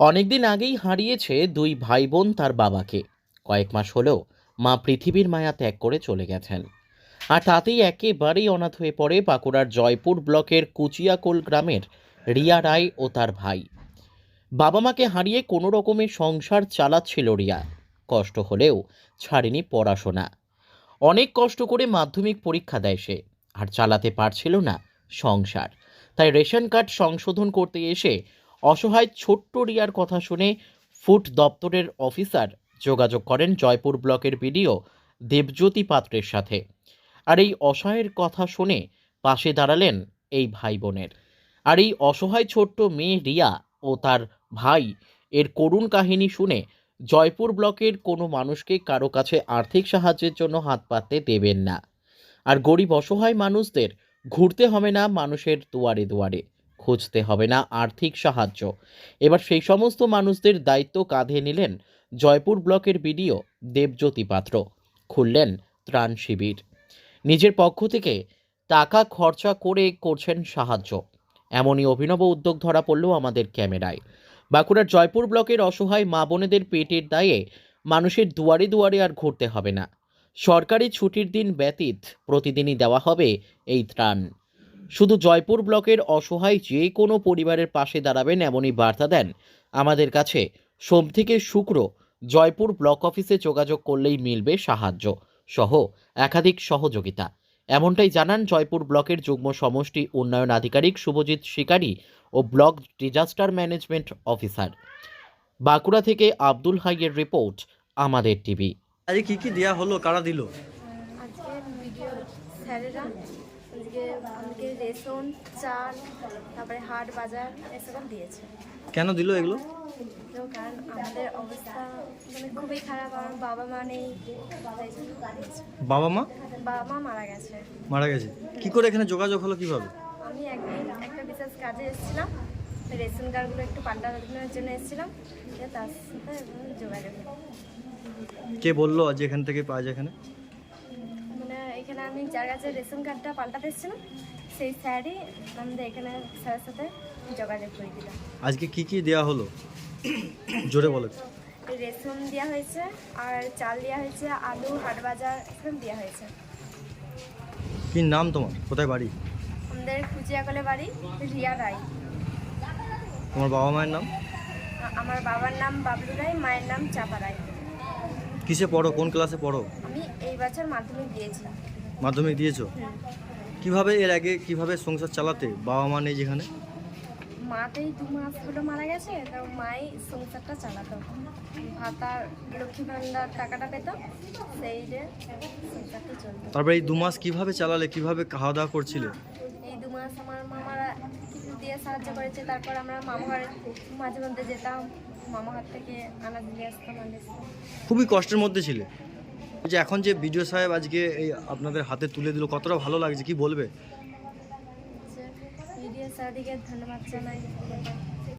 অনেকদিন আগেই হারিয়েছে দুই ভাই বোন তার বাবাকে। কয়েক মাস হলেও মা পৃথিবীর মায়া ত্যাগ করে চলে গেছেন। আর তাতেই একেবারেই অনাথ হয়ে পড়ে বাঁকুড়ার জয়পুর ব্লকের কুচিয়াকোল গ্রামের রিয়া রায় ও তার ভাই। বাবা মাকে হারিয়ে কোনো রকমের সংসার চালাচ্ছিল রিয়া। কষ্ট হলেও ছাড়েনি পড়াশোনা। অনেক কষ্ট করে মাধ্যমিক পরীক্ষা দেয় সে। আর চালাতে পারছিল না সংসার। তাই রেশন কার্ড সংশোধন করতে এসে অসহায় ছোট্ট রিয়ার কথা শুনে ফুট দপ্তরের অফিসার যোগাযোগ করেন জয়পুর ব্লকের বিডিও দেবজ্যোতি পাত্রের সাথে। আর এই অসহায়ের কথা শুনে পাশে দাঁড়ালেন এই ভাই বোনের আর এই অসহায় ছোট্ট মেয়ে রিয়া ও তার ভাই, এর করুণ কাহিনী শুনে জয়পুর ব্লকের কোনো মানুষকে কারও কাছে আর্থিক সাহায্যের জন্য হাত পাততে দেবেন না। আর গরিব অসহায় মানুষদের ঘুরতে হবে না মানুষের দুয়ারে দুয়ারে। খুঁজতে হবে না আর্থিক সাহায্য। এবার সেই সমস্ত মানুষদের দায়িত্ব কাঁধে নিলেন জয়পুর ব্লকের বিডিও দেবজ্যোতি পাত্র। খুললেন ত্রাণ শিবির। নিজের পক্ষ থেকে টাকা খরচা করে করছেন সাহায্য। এমনই অভিনব উদ্যোগ ধরা পড়ল আমাদের ক্যামেরায়। বাঁকুড়ার জয়পুর ব্লকের অসহায় মা বোনেদের পেটের দায়ে মানুষের দুয়ারে দুয়ারে আর ঘুরতে হবে না। সরকারি ছুটির দিন ব্যতীত প্রতিদিনই দেওয়া হবে এই ত্রাণ। শুধু জয়পুর ব্লকের অসহায় যে কোনো পরিবারের পাশে দাঁড়াবেন এমনই বার্তা দেন। আমাদের কাছে সোম থেকে শুক্র জয়পুর ব্লক অফিসে যোগাযোগ করলেই মিলবে সাহায্য সহ একাধিক সহযোগিতা। এমনটাই জানান জয়পুর ব্লকের যুগ্ম সমষ্টি উন্নয়ন আধিকারিক শুভজিৎ শিকারী ও block disaster management officer. Bankura থেকে আব্দুল হাইয়ের রিপোর্ট আমাদের টিভি। আজকে কি কি দেয়া হলো? কারা দিল? আমাকে রেশন চাল তারপরে হাট বাজার এসব দিয়েছে। কেন দিল এগুলো? কারণ আমাদের অবস্থা মানে খুবই খারাপ আমার বাবা মা নেই। বাবা মা? বাবা মা মারা গেছে। মারা গেছে। কি করে এখানে যোগাযোগ হলো কীভাবে? আমি একদিন একটা বিশেষ কাজে এসেছিলাম রেশন কার্ডগুলো একটু পাল্টানোর জন্য এসেছিলাম তার সাথে যোগাযোগ কে বলল যে এখান থেকে পাওয়া যায় এখানে? যার কাছে রেশন কার্ডটা পাল্টাতে এসেছিলাম সেই স্যারই আমাদের এখানে স্যারের সাথে যোগাযোগ করে দিলাম আজকে কি কি দেয়া হলো? জোরে বলো। রেশন দেওয়া হয়েছে আর চাল দেওয়া হয়েছে আলু হাট বাজার দেওয়া হয়েছে। কি নাম তোমার? কোথায় বাড়ি? আমাদের কুচিয়াকলে বাড়ি রিয়া রায়। তোমার বাবা মায়ের নাম? আমার বাবার নাম বাবলু রায় মায়ের নাম চাপা রায়। কিসে পড়ো? কোন ক্লাসে পড়ো? আমি এই বছর মাধ্যমিক দিয়েছি। মাধ্যমিক দিয়েছ। কীভাবে এর আগে কীভাবে সংসার চালাতে? বাবা মা নেই যেখানে? মাতেই দু মাস হলো মারা গেছে তো মাই সংসারটা চালাতো। ভাতার লক্ষ্মী ভান্ডার টাকাটা পেত সেই যে সংসারটা চলতো। তারপরে এই দু মাস কীভাবে চালালে কীভাবে খাওয়া দাওয়া করছিলে? এই দু মাস আমার মামারা কিছু দিয়ে সাহায্য করেছে তারপর আমরা মামা ঘরে মাঝে মধ্যে যেতাম মামা হাত থেকে আনাজ দিয়ে আসতাম। খুবই কষ্টের মধ্যে ছিলে? যে এখন যে বিডিও সাহেব আজকে এই আপনাদের হাতে তুলে দিল, কতটা ভালো লাগছে? কি বলবে? ধন্যবাদ জানাই।